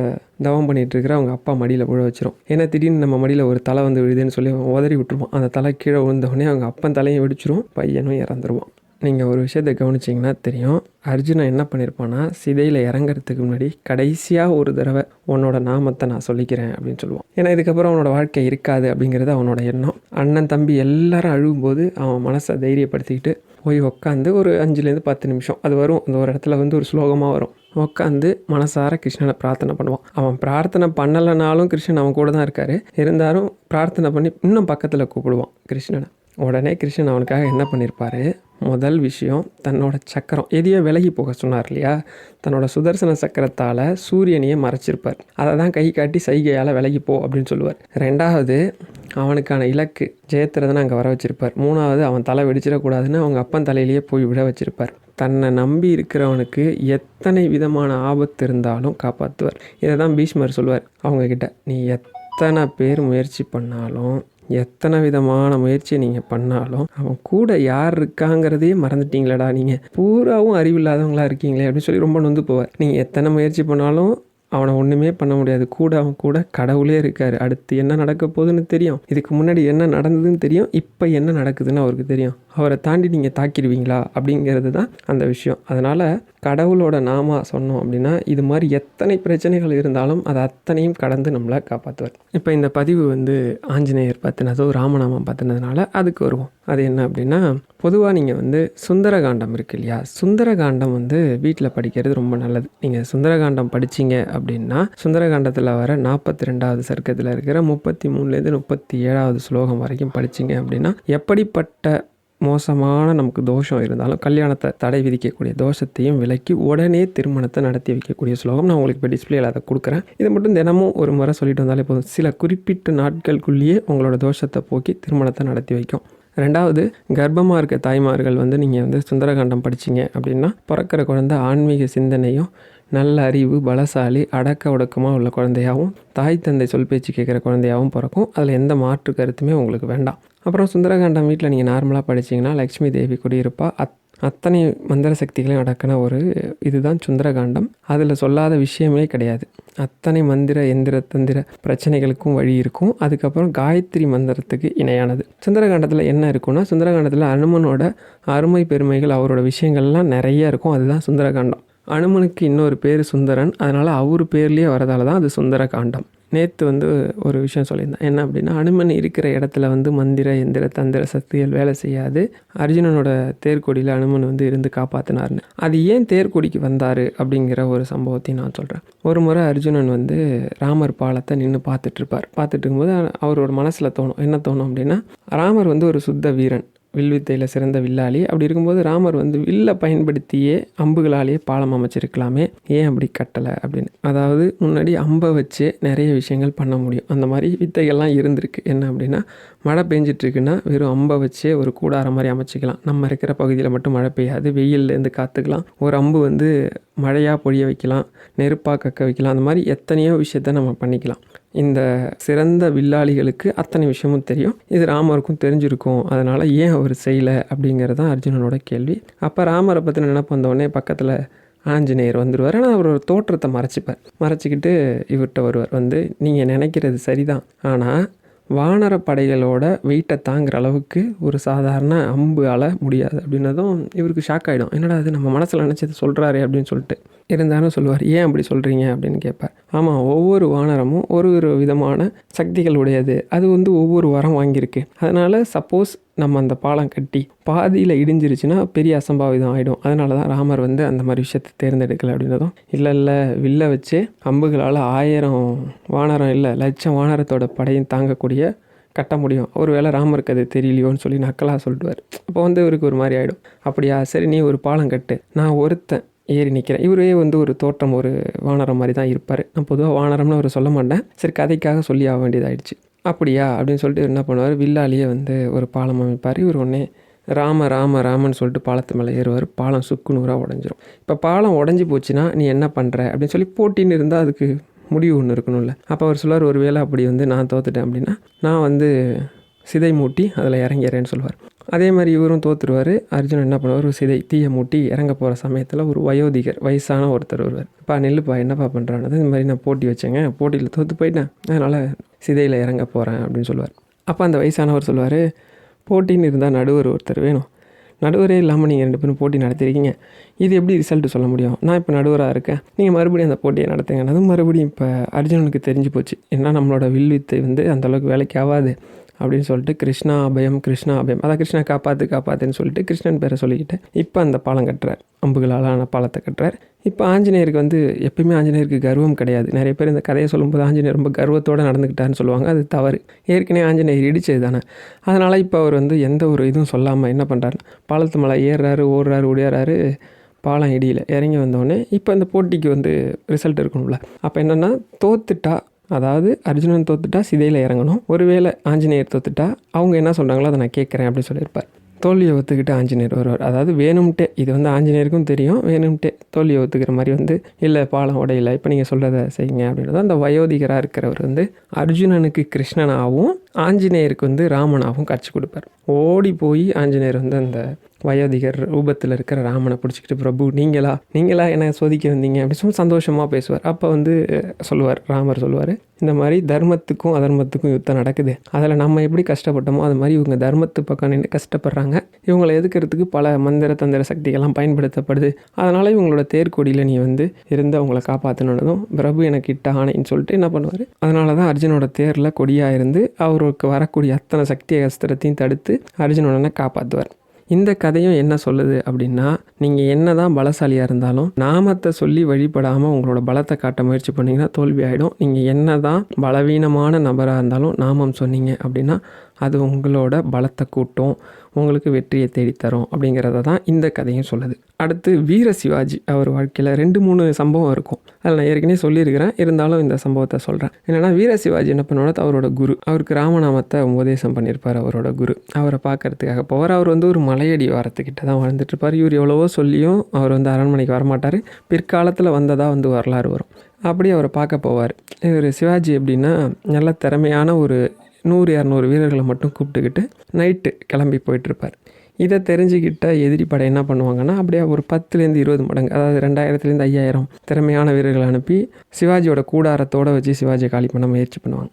S1: தவம் பண்ணிட்டு அவங்க அப்பா மடியில் விழ வச்சிரும். ஏன்னா திடீர்னு நம்ம மடியில் ஒரு தலை வந்து விழுதுன்னு சொல்லி அவன் உதறி விட்டுருவான். அந்த தலை கீழே விழுந்தவொடனே அவங்க அப்பன் தலையும் வெடிச்சிரும் பையனும் இறந்துருவான். நீங்கள் ஒரு விஷயத்தை கவனிச்சிங்கன்னா தெரியும். அர்ஜுனன் என்ன பண்ணியிருப்பான்னா சிதையில் இறங்குறதுக்கு முன்னாடி கடைசியாக ஒரு தடவை உன்னோட நாமத்தை நான் சொல்லிக்கிறேன் அப்படின்னு சொல்லுவான். ஏன்னா இதுக்கப்புறம் அவனோட வாழ்க்கை இருக்காது அப்படிங்கிறது அவனோட எண்ணம். அண்ணன் தம்பி எல்லாரும் அழுகும்போது அவன் மனசை தைரியப்படுத்திக்கிட்டு போய் உக்காந்து ஒரு அஞ்சுலேருந்து பத்து நிமிஷம் அது வரும். அந்த ஒரு இடத்துல வந்து ஒரு ஸ்லோகமாக வரும். உட்காந்து மனசார கிருஷ்ணனை பிரார்த்தனை பண்ணுவான். அவன் பிரார்த்தனை பண்ணலைனாலும் கிருஷ்ணன் அவன் கூட தான் இருக்காரு. இருந்தாலும் பிரார்த்தனை பண்ணி இன்னும் பக்கத்தில் கூப்பிடுவான் கிருஷ்ணனை. உடனே கிருஷ்ணன் அவனுக்காக என்ன பண்ணியிருப்பாரு முதல் விஷயம் தன்னோட சக்கரம். எதையோ விலகி போக சொன்னார் இல்லையா? தன்னோட சுதர்சன சக்கரத்தால் சூரியனையே மறைச்சிருப்பார். அதை தான் கை காட்டி சைகையால் விலகி போ அப்படின்னு சொல்லுவார். ரெண்டாவது அவனுக்கான இலக்கு ஜெயத்திரதனை அங்கே வர வச்சிருப்பார். மூணாவது அவன் தலை வெடிச்சிடக்கூடாதுன்னு அவங்க அப்பன் தலையிலேயே போய் விட வச்சிருப்பார். தன்னை நம்பி இருக்கிறவனுக்கு எத்தனை விதமான ஆபத்து இருந்தாலும் காப்பாற்றுவார் இதை தான் பீஷ்மர் சொல்லுவார் அவங்கக்கிட்ட நீ எத்தனை பேர் முயற்சி பண்ணாலும் எத்தனை விதமான முயற்சியை நீங்கள் பண்ணாலும் அவன் கூட யார் இருக்காங்கிறதே மறந்துட்டீங்களடா நீங்கள் பூராவும் அறிவில்லாதவங்களா இருக்கீங்களே அப்படின்னு சொல்லி ரொம்ப நொந்து போவார். நீங்கள் எத்தனை முயற்சி பண்ணாலும் அவனை ஒன்றுமே பண்ண முடியாது. கூட அவன் கூட கடவுளே இருக்கார். அடுத்து என்ன நடக்க போகுதுன்னு தெரியும். இதுக்கு முன்னாடி என்ன நடந்ததுன்னு தெரியும். இப்போ என்ன நடக்குதுன்னு அவருக்கு தெரியும். அவரை தாண்டி நீங்கள் தாக்கிடுவீங்களா? அப்படிங்கிறது தான் அந்த விஷயம். அதனால் கடவுளோட நாமா சொன்னோம் அப்படின்னா இது மாதிரி எத்தனை பிரச்சனைகள் இருந்தாலும் அது அத்தனையும் கடந்து நம்மளை காப்பாற்றுவார் இப்போ இந்த பதிவு வந்து ஆஞ்சநேயர் பார்த்தினதோ ராமநாமம் பார்த்தினதுனால அதுக்கு வருவோம். அது என்ன அப்படின்னா பொதுவாக நீங்கள் வந்து சுந்தரகாண்டம் இருக்கு இல்லையா? சுந்தரகாண்டம் வந்து வீட்டில் படிக்கிறது ரொம்ப நல்லது. நீங்கள் சுந்தரகாண்டம் படிச்சீங்க அப்படின்னா சுந்தரகாண்டத்தில் வர நாற்பத்தி ரெண்டாவது சர்க்கத்தில் இருக்கிற முப்பத்தி மூணுலேருந்து முப்பத்தி ஏழாவது ஸ்லோகம் வரைக்கும் படிச்சீங்க அப்படின்னா எப்படிப்பட்ட மோசமான நமக்கு தோஷம் இருந்தாலும் கல்யாணத்தை தடை விதிக்கக்கூடிய தோஷத்தையும் விலக்கி உடனே திருமணத்தை நடத்தி வைக்கக்கூடிய ஸ்லோகம் நான் உங்களுக்கு இப்போ டிஸ்பிளேயில் அதை கொடுக்குறேன். இதை மட்டும் தினமும் ஒரு முறை சொல்லிட்டு வந்தாலே போதும். சில குறிப்பிட்ட நாட்களுக்குள்ளேயே உங்களோட தோஷத்தை போக்கி திருமணத்தை நடத்தி வைக்கும். ரெண்டாவது கர்ப்பமாக இருக்க தாய்மார்கள் வந்து நீங்கள் வந்து சுந்தரகாண்டம் படிச்சீங்க அப்படின்னா பிறக்கிற குழந்தை ஆன்மீக சிந்தனையும் நல்ல அறிவு பலசாலி அடக்க ஒடுக்கமாக உள்ள குழந்தையாகவும் தாய் தந்தை சொல் பேச்சு கேட்குற குழந்தையாகவும் பிறக்கும். அதில் எந்த மாற்று கருத்துமே உங்களுக்கு வேண்டாம். அப்புறம் சுந்தரகாண்டம் வீட்டில் நீங்கள் நார்மலாக படிச்சீங்கன்னா லக்ஷ்மி தேவி குடியிருப்பா. அத் அத்தனை மந்திர சக்திகளையும் அடக்கின ஒரு இதுதான் சுந்தரகாண்டம். அதில் சொல்லாத விஷயமே கிடையாது. அத்தனை மந்திர எந்திர தந்திர பிரச்சனைகளுக்கும் வழி இருக்கும். அதுக்கப்புறம் காயத்ரி மந்திரத்துக்கு இணையானது. சுந்தரகாண்டத்தில் என்ன இருக்குன்னா சுந்தரகாண்டத்தில் அனுமனோட அருமை பெருமைகள் அவரோட விஷயங்கள்லாம் நிறைய இருக்கும். அதுதான் சுந்தரகாண்டம். அனுமனுக்கு இன்னொரு பேர் சுந்தரன். அதனால் அவர் பேர்லேயே வரதால தான் அது சுந்தரகாண்டம். நேற்று வந்து ஒரு விஷயம் சொல்லியிருந்தேன். என்ன அப்படின்னா அனுமன் இருக்கிற இடத்துல வந்து மந்திர எந்திர தந்திர சக்திகள் வேலை செய்யாது. அர்ஜுனனோட தேர்கொடியில் அனுமன் வந்து இருந்து காப்பாற்றினார்னு அது ஏன் தேர்கொடிக்கு வந்தார் அப்படிங்கிற ஒரு சம்பவத்தையும் நான் சொல்கிறேன் ஒரு முறை அர்ஜுனன் வந்து ராமர் பாலத்தை நின்று பார்த்துட்ருப்பார் பார்த்துட்டு இருக்கும்போது அவரோட மனசில் தோணும். என்ன தோணும் அப்படின்னா ராமர் வந்து ஒரு சுத்த வீரன். வில்வித்தையில் சிறந்த வில்லாளி. அப்படி இருக்கும்போது ராமர் வந்து வில்லை பயன்படுத்தியே அம்புகளாலேயே பாலம் அமைச்சிருக்கலாமே. ஏன் அப்படி கட்டலை அப்படின்னு. அதாவது முன்னாடி அம்பை வச்சு நிறைய விஷயங்கள் பண்ண முடியும். அந்த மாதிரி வித்தைகள்லாம் இருந்திருக்கு. என்ன அப்படின்னா மழை பெஞ்சிட்ருக்குன்னா வெறும் அம்பை வச்சே ஒரு கூடாரம் மாதிரி அமைச்சிக்கலாம். நம்ம இருக்கிற பகுதியில் மட்டும் மழை பெய்யாது. வெயில்லேருந்து காத்துக்கலாம். ஒரு அம்பு வந்து மழையாக பொழிய வைக்கலாம். நெருப்பாக கக்க வைக்கலாம். அந்த மாதிரி எத்தனையோ விஷயத்த நம்ம பண்ணிக்கலாம். இந்த சிறந்த வில்லாளிகளுக்கு அத்தனை விஷயமும் தெரியும். இது ராமருக்கும் தெரிஞ்சிருக்கும். அதனால் ஏன் அவர் செய்யலை அப்படிங்கிறது தான் அர்ஜுனனோட கேள்வி. அப்போ ராமரை பற்றின நினப்பு வந்தோடனே பக்கத்தில் ஆஞ்சநேயர் வந்துடுவார் ஆனால் அவரோட தோற்றத்தை மறைச்சிப்பார். மறைச்சிக்கிட்டு இவர்கிட்ட வருவார். வந்து நீங்கள் நினைக்கிறது சரிதான். ஆனால் வானர படைகளோட வெயிட்டை தாங்குற அளவுக்கு ஒரு சாதாரண அம்பு அல முடியாது. அப்படின்னதும் இவருக்கு ஷாக் ஆகிடும் என்னடா அது நம்ம மனசில் நினச்சது சொல்கிறாரு அப்படின்னு சொல்லிட்டு. இருந்தாலும் சொல்லுவார் ஏன் அப்படி சொல்கிறீங்க அப்படின்னு கேட்பார். ஆமாம் ஒவ்வொரு வானரமும் ஒரு ஒரு விதமான சக்திகள் உடையது அது வந்து ஒவ்வொரு வரம் வாங்கியிருக்கு. அதனால் சப்போஸ் நம்ம அந்த பாலம் கட்டி பாதியில் இடிஞ்சிருச்சுன்னா பெரிய அசம்பாவிதம் ஆகிடும் அதனால தான் ராமர் வந்து அந்த மாதிரி விஷயத்தை தேர்ந்தெடுக்கலை அப்படின்றதும் இல்லை இல்லை வில்ல வச்சு அம்புகளால் ஆயிரம் வானரம் இல்லை லட்சம் வானரத்தோட படையும் தாங்கக்கூடிய கட்ட முடியும். ஒரு வேளை ராமருக்கு அது தெரியலையோன்னு சொல்லி நக்கலாக சொல்லிட்டுவார் அப்போ வந்து இவருக்கு ஒரு மாதிரி ஆகிடும் அப்படியா சரி நீ ஒரு பாலம் கட்டு. நான் ஒருத்தன் ஏறி நிற்கிறேன் இவரே வந்து ஒரு தோற்றம் ஒரு வானரம் மாதிரி தான் இருப்பார். நான் பொதுவாக வானரம்னு அவர் சொல்ல மாட்டேன். சரி கதைக்காக சொல்லி ஆக வேண்டியதாகிடுச்சு அப்படியா? அப்படின்னு சொல்லிட்டு என்ன பண்ணுவார்? வில்லாலேயே வந்து ஒரு பாலம் அமைப்பார். இவர் ஒன்றே ராம ராம ராமன்னு சொல்லிட்டு பாலத்து மேலே ஏறுவார். பாலம் சுக்கு நூறாக உடஞ்சிரும். இப்போ பாலம் உடஞ்சி போச்சுன்னா நீ என்ன பண்ணுற அப்படின்னு சொல்லி போட்டின்னு இருந்தால் அதுக்கு முடிவு ஒன்று இருக்கணும்ல. அப்போ அவர் சொல்லுவார் ஒரு வேளை அப்படி வந்து நான் தோத்துட்டேன் அப்படின்னா நான் வந்து சிதை மூட்டி அதில் இறங்கிறேன்னு சொல்லுவார். அதே மாதிரி இவரும் தோற்றுருவார் அர்ஜுனன் என்ன பண்ணுவார்? ஒரு சிதை தீயை மூட்டி இறங்க போகிற சமயத்தில் ஒரு வயோதிகர் வயசான ஒருத்தர் வருவார். இப்போ நெல்லுப்பா என்னப்பா பண்ணுறானது இந்த மாதிரி நான் போட்டி வச்சேங்க. போட்டியில் தோற்று போயிட்டேன். அதனால் சிதையில் இறங்க போகிறேன் அப்படின்னு சொல்லுவார். அப்போ அந்த வயசானவர் சொல்லுவார் போட்டின்னு இருந்தால் நடுவர் ஒருத்தர் வேணும். நடுவரே இல்லாமல் நீங்கள் ரெண்டு பேரும் போட்டி நடத்திருக்கீங்க. இது எப்படி ரிசல்ட்டு சொல்ல முடியும்? நான் இப்போ நடுவராக இருக்கேன். நீங்கள் மறுபடியும் அந்த போட்டியை நடத்துங்க அதுவும் மறுபடியும் இப்போ அர்ஜுனனுக்கு தெரிஞ்சு போச்சு. ஏன்னா நம்மளோட வில்வித்தை வந்து அந்தளவுக்கு வேலைக்கு ஆகாது. அப்படின்னு சொல்லிட்டு கிருஷ்ணா அபயம் கிருஷ்ணா அபயம். அதான் கிருஷ்ணா காப்பாற்று காப்பாற்றுன்னு சொல்லிட்டு கிருஷ்ணன் பேரை சொல்லிக்கிட்டு இப்போ அந்த பாலம் கட்டுறார். அம்புகளால் ஆன பாலத்தை கட்டுறார். இப்போ ஆஞ்சநேயருக்கு வந்து எப்பயுமே ஆஞ்சநேயருக்கு கர்வம் கிடையாது. நிறைய பேர் இந்த கதையை சொல்லும்போது ஆஞ்சநேயர் ரொம்ப கர்வத்தோடு நடந்துக்கிட்டாருன்னு சொல்லுவாங்க. அது தவறு. ஏற்கனவே ஆஞ்சநேயர் இடிச்சது தானே. அதனால் இப்போ அவர் வந்து எந்த ஒரு இதுவும் சொல்லாமல் என்ன பண்ணுறாரு பாலத்து மலை ஏறுறாரு ஓடுறாரு ஓடியாராரு பாலம் இடியில். இறங்கி வந்தோடனே இப்போ இந்த போட்டிக்கு வந்து ரிசல்ட் இருக்கணும்ல அப்போ என்னென்னா தோத்துட்டா அதாவது அர்ஜுனன் தோத்துட்டா சிதையில் இறங்கணும். ஒருவேளை ஆஞ்சநேயர் தோத்துட்டா அவங்க என்ன சொல்கிறாங்களோ அதை நான் கேட்குறேன் அப்படின்னு சொல்லியிருப்பார். தோல்வியை ஒத்துக்கிட்டு ஆஞ்சநேயர் வருவார். அதாவது வேணும்ட்டே இது வந்து ஆஞ்சநேயருக்கும் தெரியும். வேணும்ட்டே தோல்வியை ஒத்துக்கிற மாதிரி வந்து இல்லை பாலம் உடையில. இப்போ நீங்கள் சொல்கிறத செய்யுங்க அப்படின்றத அந்த வயோதிகராக இருக்கிறவர் வந்து அர்ஜுனனுக்கு கிருஷ்ணனாகவும் ஆஞ்சநேயருக்கு வந்து ராமனாகவும் காட்சி கொடுப்பார். ஓடி போய் ஆஞ்சநேயர் வந்து அந்த வயோதிகர் ரூபத்தில் இருக்கிற ராமனை பிடிச்சிக்கிட்டு பிரபு நீங்களா? நீங்களா என்ன சோதிக்க வந்தீங்க? அப்படின்னு சொல்லி சந்தோஷமாக பேசுவார். அப்போ வந்து சொல்லுவார் ராமர் சொல்லுவார் இந்த மாதிரி தர்மத்துக்கும் அதர்மத்துக்கும் யுத்தம் நடக்குது. அதில் நம்ம எப்படி கஷ்டப்பட்டோமோ அது மாதிரி இவங்க தர்மத்து பக்கம் நின்று கஷ்டப்படுறாங்க. இவங்களை எதுக்கிறதுக்கு பல மந்திர தந்திர சக்திகள்லாம் பயன்படுத்தப்படுது. அதனால் இவங்களோட தேர்கொடியில் நீ வந்து இருந்து அவங்கள காப்பாற்றினதும் பிரபு எனக்கு இட்ட ஆணைன்னு சொல்லிட்டு என்ன பண்ணுவார்? அதனால தான் அர்ஜுனோட தேரில் கொடியாக இருந்து அவர் அவருக்கு வரக்கூடிய அத்தனை சக்தி அஸ்திரத்தையும் தடுத்து அர்ஜுனனை காப்பாற்றுவார் இந்த கதையும் என்ன சொல்லுது அப்படின்னா நீங்கள் என்ன தான் பலசாலியாக இருந்தாலும் நாமத்தை சொல்லி வழிபடாமல் உங்களோட பலத்தை காட்ட முயற்சி பண்ணிங்கன்னா தோல்வி ஆகிடும் நீங்கள் என்ன தான் பலவீனமான நபராக இருந்தாலும் நாமம் சொன்னீங்க அப்படின்னா அது உங்களோட பலத்தை கூட்டும் உங்களுக்கு வெற்றியை தேடித்தரும் அப்படிங்கிறத தான் இந்த கதையும் சொல்லுது. அடுத்து வீர சிவாஜி அவர் வாழ்க்கையில் ரெண்டு மூணு சம்பவம் இருக்கும். அதில் நான் ஏற்கனவே சொல்லியிருக்கிறேன். இருந்தாலும் இந்த சம்பவத்தை சொல்கிறேன் என்னென்னா வீர சிவாஜி என்ன பண்ணுவோம் அவரோட குரு. அவருக்கு ராமநாமத்தை உபதேசம் பண்ணியிருப்பார் அவரோட குரு. அவரை பார்க்கறதுக்காக போவார். அவர் வந்து ஒரு மலையடி வாரத்துக்கிட்ட தான் வாழ்ந்துட்டுருப்பார் இவர் எவ்வளவோ சொல்லியும் அவர் வந்து அரண்மனைக்கு வரமாட்டார். பிற்காலத்தில் வந்ததாக வந்து வரலாறு வரும். அப்படி அவரை பார்க்க போவார். இவர் சிவாஜி எப்படின்னா நல்ல திறமையான ஒரு நூறு இரநூறு வீரர்களை மட்டும் கூப்பிட்டுக்கிட்டு நைட்டு கிளம்பி போயிட்டுருப்பார். இதை தெரிஞ்சுக்கிட்ட எதிரி படை என்ன பண்ணுவாங்கன்னா அப்படியே ஒரு பத்துலேருந்து இருபது மடங்கு அதாவது ரெண்டாயிரத்துலேருந்து ஐயாயிரம் திறமையான வீரர்களை அனுப்பி சிவாஜியோட கூடாரத்தோடு வச்சு சிவாஜியை காலி பண்ண முயற்சி பண்ணுவாங்க.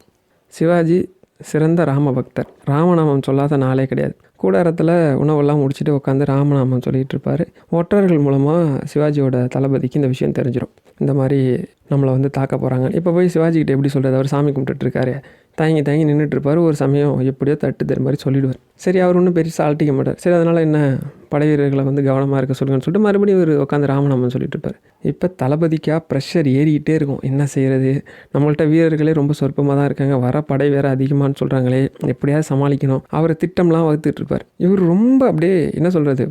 S1: சிவாஜி சிறந்த ராம பக்தர் ராமநாமம் சொல்லாத நாளே கிடையாது. கூடாரத்தில் உணவெல்லாம் முடிச்சுட்டு உட்காந்து ராமநாமம் சொல்லிகிட்டு இருப்பார் ஒற்றர்கள் மூலமாக சிவாஜியோட தளபதிக்கு இந்த விஷயம் தெரிஞ்சிடும் இந்த மாதிரி நம்மளை வந்து தாக்க போகிறாங்க இப்போ போய் சிவாஜிக்கிட்ட எப்படி சொல்கிறது அவர் சாமி கும்பிட்டுட்டு தயங்கி தயங்கி நின்றுட்டு ஒரு சமயம் எப்படியோ தட்டு தரு மாதிரி சொல்லிடுவார். சரி அவர் ஒன்றும் பெருசாக அழட்டிக்க மாட்டார். சரி அதனால் என்ன படை வீரர்களை வந்து கவனமாக இருக்க சொல்லுங்கன்னு சொல்லிட்டு மறுபடியும் இவர் உட்காந்து ராமநாமன் சொல்லிட்டு இருப்பார் இப்போ தளபதிக்காக ப்ரெஷர் ஏறிக்கிட்டே இருக்கும். என்ன செய்கிறது நம்மள்ட்ட வீரர்களே ரொம்ப சொற்பமாக தான் இருக்காங்க. வர படை வேறு அதிகமானு சொல்கிறாங்களே எப்படியாவது சமாளிக்கணும். அவர் திட்டம்லாம் வகுத்துட்டு இருப்பார் இவர் ரொம்ப அப்படியே என்ன சொல்கிறது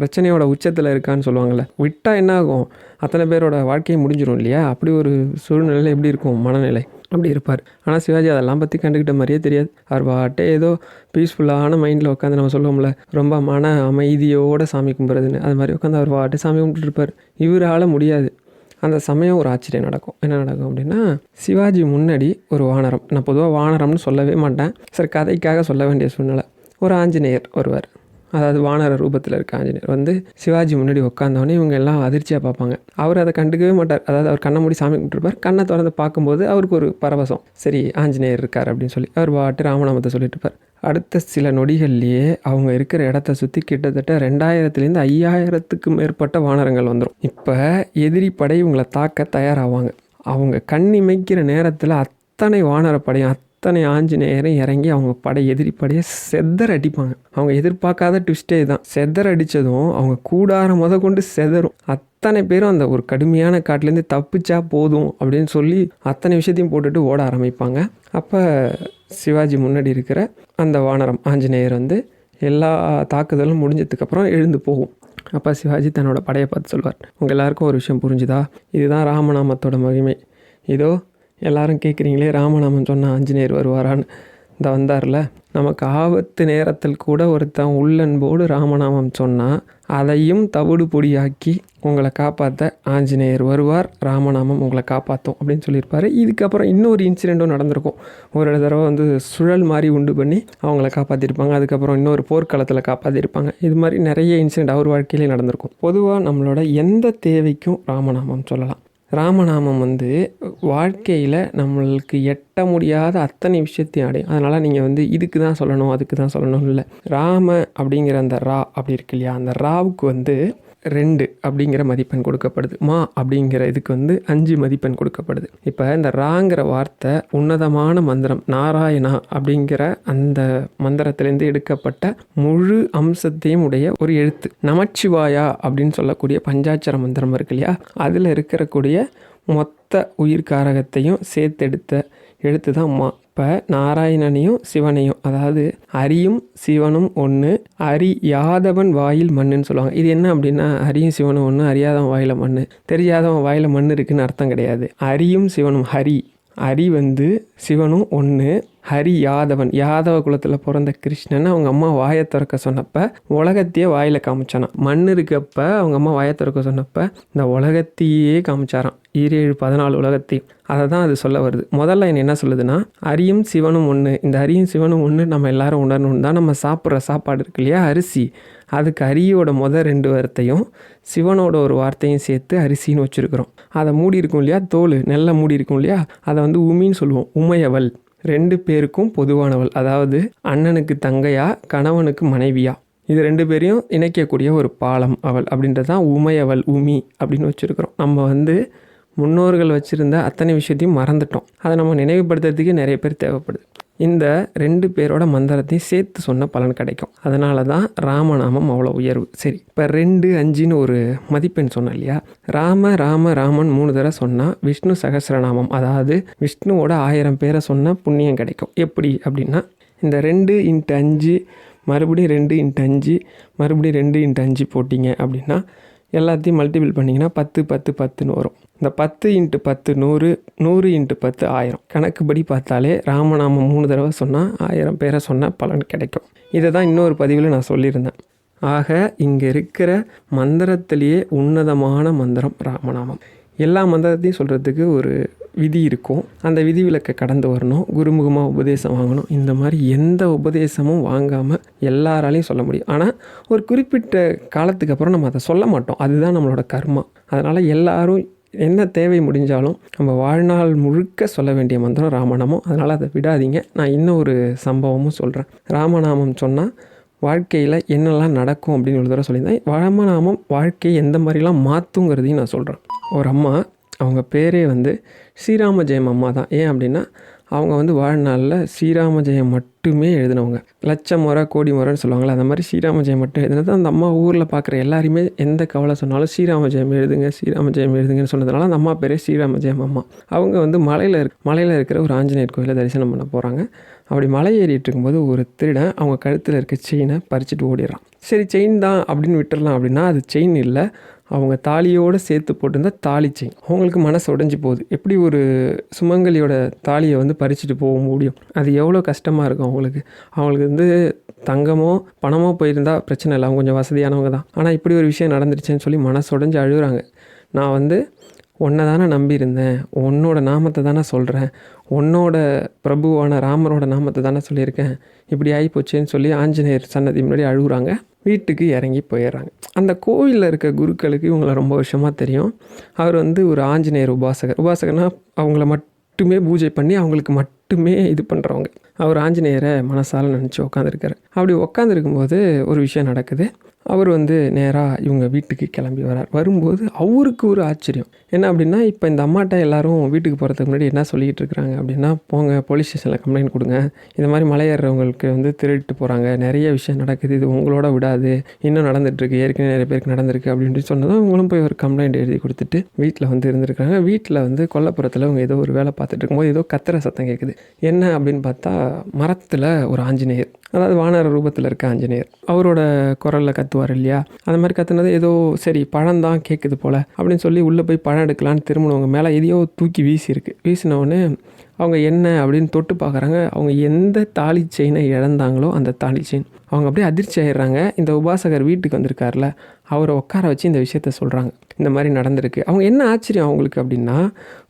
S1: பிரச்சனையோட உச்சத்தில் இருக்கான்னு சொல்லுவாங்கள்ல விட்டால் என்ன ஆகும்? அத்தனை பேரோட வாழ்க்கையை முடிஞ்சிடும் இல்லையா? அப்படி ஒரு சூழ்நிலையில் எப்படி இருக்கும்? மனநிலை அப்படி இருப்பார். ஆனால் சிவாஜி அதெல்லாம் பற்றி கண்டுக்கிட்ட மாதிரியே தெரியாது. அவர் பாட்டே ஏதோ பீஸ்ஃபுல்லான மைண்டில் உட்காந்து நம்ம சொல்லுவோம்ல ரொம்ப மன அமைதியோடு சாமி கும்பிட்றதுன்னு. அது மாதிரி உட்காந்து அவர் பாட்டே சாமி கும்பிட்டுருப்பார். இவரால் முடியாது. அந்த சமயம் ஒரு ஆச்சரியம் நடக்கும். என்ன நடக்கும் அப்படின்னா சிவாஜி முன்னாடி ஒரு வானரம். நான் பொதுவாக வானரம்னு சொல்லவே மாட்டேன். சார் கதைக்காக சொல்ல வேண்டிய சூழ்நிலை. ஒரு ஆஞ்சநேயர் வருவார் அதாவது வானர ரூபத்தில் இருக்க ஆஞ்சநேயர் வந்து சிவாஜி முன்னாடி உட்காந்தோடனே இவங்க எல்லாம் அதிர்ச்சியாக பார்ப்பாங்க. அவர் அதை கண்டுக்கவே மாட்டார். அதாவது அவர் கண்ணை மூடி சாமி கும்பிட்டுருப்பார். கண்ணை திறந்து பார்க்கும்போது அவருக்கு ஒரு பரவசம். சரி ஆஞ்சநேயர் இருக்கார் அப்படின்னு சொல்லி அவர் பாட்டு ராமநாமத்தை சொல்லிட்டு இருப்பார். அடுத்த சில நொடிகள்லேயே அவங்க இருக்கிற இடத்த சுற்றி கிட்டத்தட்ட ரெண்டாயிரத்துலேருந்து ஐயாயிரத்துக்கு மேற்பட்ட வானரங்கள் வந்துடும் இப்போ எதிரி படை இவங்களை தாக்க தயாராவாங்க. அவங்க கண் இமைக்கிற நேரத்தில் அத்தனை வானரப்படையும் அத்தனை ஆஞ்சநேயரும் இறங்கி அவங்க படை எதிரி படையை செதற அடிப்பாங்க. அவங்க எதிர்பார்க்காத ட்விஸ்டே தான் செதற அடித்ததும் அவங்க கூடார முத கொண்டு செதறும். அத்தனை பேரும் அந்த ஒரு கடுமையான காட்டிலேருந்து தப்பிச்சா போதும் அப்படின்னு சொல்லி அத்தனை விஷயத்தையும் போட்டுட்டு ஓட ஆரம்பிப்பாங்க. அப்போ சிவாஜி முன்னாடி இருக்கிற அந்த வானரம் ஆஞ்சநேயர் வந்து எல்லா தாக்குதலும் முடிஞ்சதுக்கப்புறம் எழுந்து போகும். அப்போ சிவாஜி தன்னோட படையை பார்த்து சொல்வார் உங்கள் எல்லாருக்கும் ஒரு விஷயம் புரிஞ்சுதா? இதுதான் ராமநாமத்தோட மகிமை. இதோ எல்லாரும் கேட்குறீங்களே ராமநாமம் சொன்னால் ஆஞ்சநேயர் வருவாரான்னு. இந்த வந்தார்ல நமக்கு ஆபத்து நேரத்தில் கூட ஒருத்தன் உள்ளன்போடு ராமநாமம் சொன்னால் அதையும் தவிடு பொடியாக்கி உங்களை காப்பாற்ற ஆஞ்சநேயர் வருவார் ராமநாமம் உங்களை காப்பாற்றும் அப்படின்னு சொல்லியிருப்பார். இதுக்கப்புறம் இன்னொரு இன்சிடெண்ட்டும் நடந்திருக்கும். ஒரு தடவை வந்து சுழல் மாதிரி உண்டு பண்ணி அவங்கள காப்பாற்றிருப்பாங்க அதுக்கப்புறம் இன்னொரு போர்க்களத்தில் காப்பாற்றிருப்பாங்க இது மாதிரி நிறைய இன்சிடெண்ட் அவர் வாழ்க்கையிலே நடந்திருக்கும். பொதுவாக நம்மளோட எந்த தேவைக்கும் ராமநாமம் சொல்லலாம். ராமநாமம் வந்து வாழ்க்கையில் நம்மளுக்கு எட்ட முடியாத அத்தனை விஷயத்தையும் அடையும். அதனால் நீங்கள் வந்து இதுக்கு தான் சொல்லணும் அதுக்கு தான் சொல்லணும் இல்லை. ராம அப்படிங்கிற அந்த ரா அப்படி இருக்கு இல்லையா? அந்த ராவுக்கு வந்து ரெண்டு அப்படிங்கிற மதிப்பெண் கொடுக்கப்படுது. மா அப்படிங்கிற இதுக்கு வந்து அஞ்சு மதிப்பெண் கொடுக்கப்படுது. இப்போ இந்த ராங்கிற வார்த்தை உன்னதமான மந்திரம் நாராயணா அப்படிங்கிற அந்த மந்திரத்திலேருந்து எடுக்கப்பட்ட முழு அம்சத்தையும் உடைய ஒரு எழுத்து. நமச்சிவாயா அப்படின்னு சொல்லக்கூடிய பஞ்சாட்சர மந்திரம் இருக்கு இல்லையா? அதில் இருக்கக்கூடிய மொத்த உயிர்காரகத்தையும் சேர்த்தெடுத்த எடுத்து தான் மா. இப்போ நாராயணனையும் சிவனையும். அதாவது அரியும் சிவனும் ஒன்று அரி யாதவன் வாயில் மண்ணுன்னு சொல்லுவாங்க. இது என்ன அப்படின்னா அரியும் சிவனும் ஒன்று அறியாதவன் வாயில் மண் தெரியாதவன் வாயில் மண் இருக்குன்னு அர்த்தம் கிடையாது. அரியும் சிவனும் ஹரி. ஹரி வந்து சிவனும் ஒன்று ஹரி யாதவன். யாதவ குலத்தில் பிறந்த கிருஷ்ணன் அவங்க அம்மா வாயை திறக்க சொன்னப்போ உலகத்தையே வாயில் காமிச்சானான் மண் இருக்கப்ப அவங்க அம்மா வாயை திறக்க சொன்னப்போ இந்த உலகத்தையே காமிச்சாராம். ஈரேழு பதினாலு உலகத்தையும். அதை தான் அது சொல்ல வருது. முதல்ல என்ன என்ன சொல்லுதுன்னா அரியும் சிவனும் ஒன்று இந்த அரியும் சிவனும் ஒன்று நம்ம எல்லாரும் உணரணும் தான் நம்ம சாப்பிட்ற சாப்பாடு இருக்கு இல்லையா? அரிசி. அதுக்கு அரியோட மொதல் ரெண்டு வார்த்தையும் சிவனோட ஒரு வார்த்தையும் சேர்த்து அரிசின்னு வச்சுருக்குறோம். அதை மூடி இருக்கும் இல்லையா? தோல் நெல்லை மூடி இருக்கும் இல்லையா? அதை வந்து உமின்னு சொல்லுவோம். உமையவள். ரெண்டு பேருக்கும் பொதுவானவள். அதாவது அண்ணனுக்கு தங்கையா கணவனுக்கு மனைவியா. இது ரெண்டு பேரையும் இணைக்கக்கூடிய ஒரு பாலம் அவள். அப்படின்றது தான் உமையவள் உமி அப்படின்னு வச்சுருக்குறோம். நம்ம வந்து முன்னோர்கள் வச்சுருந்த அத்தனை விஷயத்தையும் மறந்துட்டோம். அதை நம்ம நினைவுபடுத்துறதுக்கு நிறைய பேர் தேவைப்படுது. இந்த ரெண்டு பேரோட மந்திரத்தையும் சேர்த்து சொன்ன பலன் கிடைக்கும். அதனால தான் ராமநாமம் அவ்வளோ உயர்வு. சரி இப்போ ரெண்டு அஞ்சுன்னு ஒரு மதிப்பெண் சொன்னேன் இல்லையா? ராம ராம ராமன் மூணு தடவை சொன்னால் விஷ்ணு சகசிரநாமம் அதாவது விஷ்ணுவோட ஆயிரம் பேரை சொன்ன புண்ணியம் கிடைக்கும். எப்படி அப்படின்னா இந்த ரெண்டு இன்ட்டு அஞ்சு மறுபடியும் ரெண்டு இன்ட்டு அஞ்சு மறுபடியும் ரெண்டு இன்ட்டு அஞ்சு போட்டிங்க அப்படின்னா எல்லாத்தையும் மல்டிபிள் பண்ணிங்கன்னா பத்து பத்து பத்துன்னு வரும். இந்த பத்து இன்ட்டு பத்து நூறு நூறு இன்ட்டு பத்து ஆயிரம். கணக்குப்படி பார்த்தாலே ராமநாமம் மூணு தடவை சொன்னால் ஆயிரம் பேரை சொன்னால் பலன் கிடைக்கும். இதை தான் இன்னொரு பதிவில் நான் சொல்லியிருந்தேன். ஆக இங்கே இருக்கிற மந்திரத்திலேயே உன்னதமான மந்திரம் ராமநாமம். எல்லா மந்திரத்தையும் சொல்கிறதுக்கு ஒரு விதி இருக்கும். அந்த விதி விலக்கை கடந்து வரணும். குருமுகமாக உபதேசம் வாங்கணும். இந்த மாதிரி எந்த உபதேசமும் வாங்காமல் எல்லாராலையும் சொல்ல முடியும். ஆனால் ஒரு குறிப்பிட்ட காலத்துக்கு அப்புறம் நம்ம அதை சொல்ல மாட்டோம். அதுதான் நம்மளோட கர்மா. அதனால் எல்லாரும் என்ன தேவை முடிஞ்சாலும் நம்ம வாழ்நாள் முழுக்க சொல்ல வேண்டிய மந்திரம் ராமநாமம். அதனால் அதை விடாதீங்க. நான் இன்னும் ஒரு சம்பவமும் சொல்கிறேன் ராமநாமம் சொன்னால் வாழ்க்கையில் என்னெல்லாம் நடக்கும் அப்படின்னு ஒரு தடவை சொல்லியிருந்தேன். ராமநாமம் வாழ்க்கையை எந்த மாதிரிலாம் மாற்றுங்கிறதையும் நான் சொல்கிறேன் ஒரு அம்மா அவங்க பேரே வந்து ஸ்ரீராம ஜெயம் அம்மா தான். ஏன் அப்படின்னா அவங்க வந்து வாழ்நாளில் ஸ்ரீராம ஜெயம் மட்டுமே எழுதினவங்க. லட்சம் முறை கோடி முறைன்னு சொல்லுவாங்கள்ல அந்த மாதிரி ஸ்ரீராம ஜெயம் மட்டும் எழுதினது. அந்த அம்மா ஊரில் பார்க்குற எல்லாருமே எந்த கவலை சொன்னாலும் ஸ்ரீராம ஜெயம் எழுதுங்க ஸ்ரீராம ஜெயம் எழுதுங்கன்னு சொன்னதுனால அந்த அம்மா பேரே ஸ்ரீராம ஜெயம் அம்மா. அவங்க வந்து மலையில் இருக் மலையில் இருக்கிற ஒரு ஆஞ்சநேயர் கோயிலை தரிசனம் பண்ண போகிறாங்க அப்படி மலை ஏறிட்டு இருக்கும்போது ஒரு திருடன் அவங்க கழுத்தில் இருக்க செயினை பறிச்சுட்டு ஓடிடுறான். சரி செயின் தான் அப்படின்னு விட்டுறலாம் அப்படின்னா அது செயின் இல்லை. அவங்க தாலியோடு சேர்த்து போட்டிருந்த தாலி செயின் அவங்களுக்கு மனசு உடஞ்சி போகுது. எப்படி ஒரு சுமங்கலியோட தாலியை வந்து பறிச்சுட்டு போக முடியும்? அது எவ்வளோ கஷ்டமாக இருக்கும் அவங்களுக்கு. அவங்களுக்கு வந்து தங்கமோ பணமோ போயிருந்தால் பிரச்சனை இல்லை. அவங்க கொஞ்சம் வசதியானவங்க தான். ஆனால் இப்படி ஒரு விஷயம் நடந்துருச்சுன்னு சொல்லி மனசு உடஞ்சி அழுகுறாங்க. நான் வந்து உன்னை தானே நம்பியிருந்தேன். உன்னோட நாமத்தை தானே சொல்கிறேன் உன்னோட பிரபுவான ராமரோட நாமத்தை தானே சொல்லியிருக்கேன். இப்படி ஆகிப்போச்சேன்னு சொல்லி ஆஞ்சநேயர் சன்னதி முன்னாடி அழுகுறாங்க. வீட்டுக்கு இறங்கி போயிடுறாங்க. அந்த கோவிலில் இருக்க குருக்களுக்கு இவங்கள ரொம்ப வருஷமாக தெரியும். அவர் வந்து ஒரு ஆஞ்சநேயர் உபாசகர். உபாசகர்னா அவங்கள மட்டுமே பூஜை பண்ணி அவங்களுக்கு மட்டுமே இது பண்ணுறவங்க அவர் ஆஞ்சநேயரை மனசால் நினச்சி உட்காந்துருக்காரு அப்படி உட்காந்துருக்கும்போது ஒரு விஷயம் நடக்குது. அவர் வந்து நேராக இவங்க வீட்டுக்கு கிளம்பி வரார். வரும்போது அவருக்கு ஒரு ஆச்சரியம். என்ன அப்படின்னா இப்போ இந்த அம்மாட்ட எல்லாரும் வீட்டுக்கு போகிறதுக்கு முன்னாடி என்ன சொல்லிக்கிட்டு இருக்கிறாங்க அப்படின்னா போங்க போலீஸ் ஸ்டேஷனில் கம்ப்ளைண்ட் கொடுங்க. இந்த மாதிரி மலையேறவங்களுக்கு வந்து திருட்டு போகிறாங்க நிறைய விஷயம் நடக்குது. இது உங்களோட விடாது. இன்னும் நடந்துகிட்ருக்கு ஏற்கனவே நிறைய பேருக்கு நடந்திருக்கு அப்படின்னு சொன்னதும் இவங்களும் போய் ஒரு கம்ப்ளைண்ட் எழுதி கொடுத்துட்டு வீட்டில் வந்து இருந்திருக்காங்க வீட்டில் வந்து கொல்லப்புறத்தில் அவங்க ஏதோ ஒரு வேலை பார்த்துட்டு இருக்கும்போது ஏதோ கத்துற சத்தம் கேட்குது என்ன அப்படின்னு பார்த்தா மரத்தில் ஒரு ஆஞ்சநேயர். அதாவது வானர ரூபத்தில் இருக்க ஆஞ்சநேயர். அவரோட குரலில் கத்துவார் இல்லையா? அந்த மாதிரி கத்துனது ஏதோ சரி பழம் தான் கேட்குது போல் அப்படின்னு சொல்லி உள்ளே போய் பழம் எடுக்கலான்னு திரும்பினவங்க மேலே எதையோ தூக்கி வீசியிருக்கு. வீசினவுடனே அவங்க என்ன அப்படின்னு தொட்டு பார்க்குறாங்க. அவங்க எந்த தாலி செயினை இழந்தாங்களோ அந்த தாலி செயின் அவங்க அப்படியே அதிர்ச்சி ஆயிடுறாங்க. இந்த உபாசகர் வீட்டுக்கு வந்திருக்கார்ல அவரை உட்கார வச்சு இந்த விஷயத்த சொல்கிறாங்க இந்த மாதிரி நடந்திருக்கு. அவங்க என்ன ஆச்சரியம் அவங்களுக்கு அப்படின்னா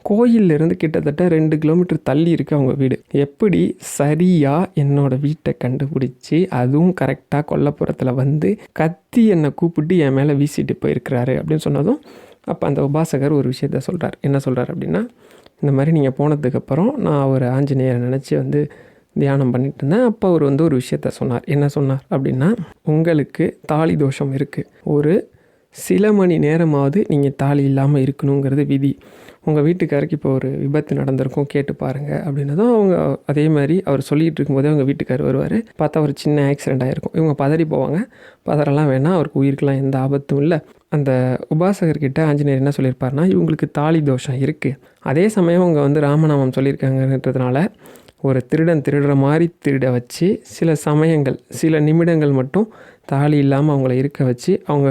S1: கோயிலிருந்து கிட்டத்தட்ட ரெண்டு கிலோமீட்டர் தள்ளி இருக்குது அவங்க வீடு. எப்படி சரியாக என்னோடய வீட்டை கண்டுபிடிச்சி அதுவும் கரெக்டாக கொல்லப்புறத்தில் வந்து கத்தி என்னை கூப்பிட்டு என் மேலே வீசிட்டு போயிருக்கிறாரு அப்படின்னு சொன்னதும் அப்போ அந்த உபாசகர் ஒரு விஷயத்த சொல்கிறார் என்ன சொல்கிறார் அப்படின்னா இந்த மாதிரி நீங்கள் போனதுக்கப்புறம் நான் ஒரு ஆஞ்சநேயரை நினச்சி வந்து தியானம் பண்ணிட்டு இருந்தேன். அப்போ அவர் வந்து ஒரு விஷயத்த சொன்னார். என்ன சொன்னார் அப்படின்னா உங்களுக்கு தாலி தோஷம் இருக்குது ஒரு சில மணி நேரமாவது நீங்கள் தாலி இல்லாமல் இருக்கணுங்கிறது விதி. உங்கள் வீட்டுக்காருக்கு இப்போ ஒரு விபத்து நடந்திருக்கும் கேட்டு பாருங்கள் அப்படின்னதும் அவங்க அதே மாதிரி அவர் சொல்லிகிட்டு இருக்கும்போதே அவங்க வீட்டுக்கார் வருவார். பார்த்தா ஒரு சின்ன ஆக்சிடெண்ட் ஆகிருக்கும் இவங்க பதறி போவாங்க. பதறலாம் வேணாம். அவருக்கு உயிருக்கெலாம் எந்த ஆபத்தும் இல்லை. அந்த உபாசகர்கிட்ட ஆஞ்சநேயர் என்ன சொல்லியிருப்பார்னா இவங்களுக்கு தாலி தோஷம் இருக்குது அதே சமயம் அவங்க வந்து ராமநாமம் சொல்லியிருக்காங்கன்றதுனால ஒரு திருடன் திருடுற மாதிரி திருட வச்சு சில சமயங்கள் சில நிமிடங்கள் மட்டும் தாலி இல்லாமல் அவங்கள இருக்க வச்சு அவங்க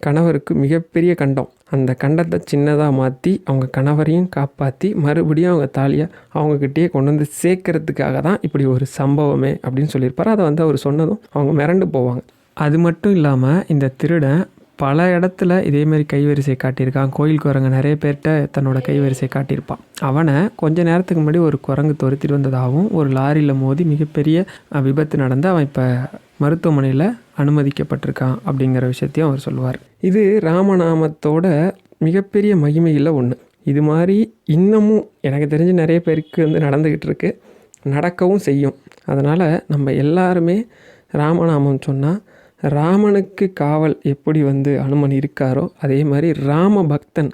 S1: கணவருக்கு மிகப்பெரிய கண்டம். அந்த கண்டத்தை சின்னதாக மாற்றி அவங்க கணவரையும் காப்பாற்றி மறுபடியும் அவங்க தாலியை அவங்கக்கிட்டேயே கொண்டு வந்து சேர்க்கறதுக்காக தான் இப்படி ஒரு சம்பவமே அப்படின்னு சொல்லியிருப்பார். அதை வந்து அவர் சொன்னதும் அவங்க மிரண்டு போவாங்க. அது மட்டும் இல்லாமல் இந்த திருடன் பல இடத்துல இதேமாரி கைவரிசை காட்டியிருக்கான். கோயில் குரங்கு நிறைய பேர்கிட்ட தன்னோட கைவரிசை காட்டியிருப்பான். அவனை கொஞ்ச நேரத்துக்கு முன்னாடி ஒரு குரங்கு துரத்திட்டு வந்ததாகவும் ஒரு லாரியில் மோதி மிகப்பெரிய விபத்து நடந்து அவன் இப்போ மருத்துவமனையில் அனுமதிக்கப்பட்டிருக்கான் அப்படிங்கிற விஷயத்தையும் அவர் சொல்லுவார். இது ராமநாமத்தோட மிகப்பெரிய மகிமையில் ஒன்று இது மாதிரி இன்னமும் எனக்கு தெரிஞ்சு நிறைய பேருக்கு வந்து நடந்துக்கிட்டு இருக்கு. நடக்கவும் செய்யும். அதனால் நம்ம எல்லாருமே ராமநாமம் சொன்னால் ராமனுக்கு காவல் எப்படி வந்து அனுமன் இருக்காரோ அதே மாதிரி ராம பக்தன்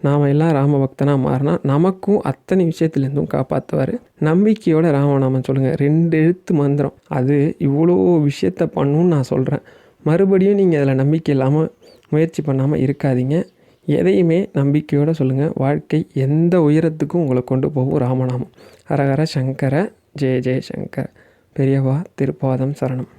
S1: நாம் எல்லாம் ராம பக்தனாக மாறினா நமக்கும் அத்தனை விஷயத்துலேருந்தும் காப்பாற்றுவார் நம்பிக்கையோட ராமநாமன் சொல்லுங்கள் ரெண்டு எழுத்து மந்திரம். அது இவ்வளோ விஷயத்த பண்ணுன்னு நான் சொல்கிறேன் மறுபடியும் நீங்கள் அதில் நம்பிக்கை இல்லாமல் முயற்சி பண்ணாமல் இருக்காதீங்க. எதையுமே நம்பிக்கையோடு சொல்லுங்கள் வாழ்க்கை எந்த உயரத்துக்கும் உங்களை கொண்டு போகும் ராமநாமம் ஹரஹர சங்கர ஜெய ஜெய சங்கர. பெரியவா திருப்பாதம் சரணம்.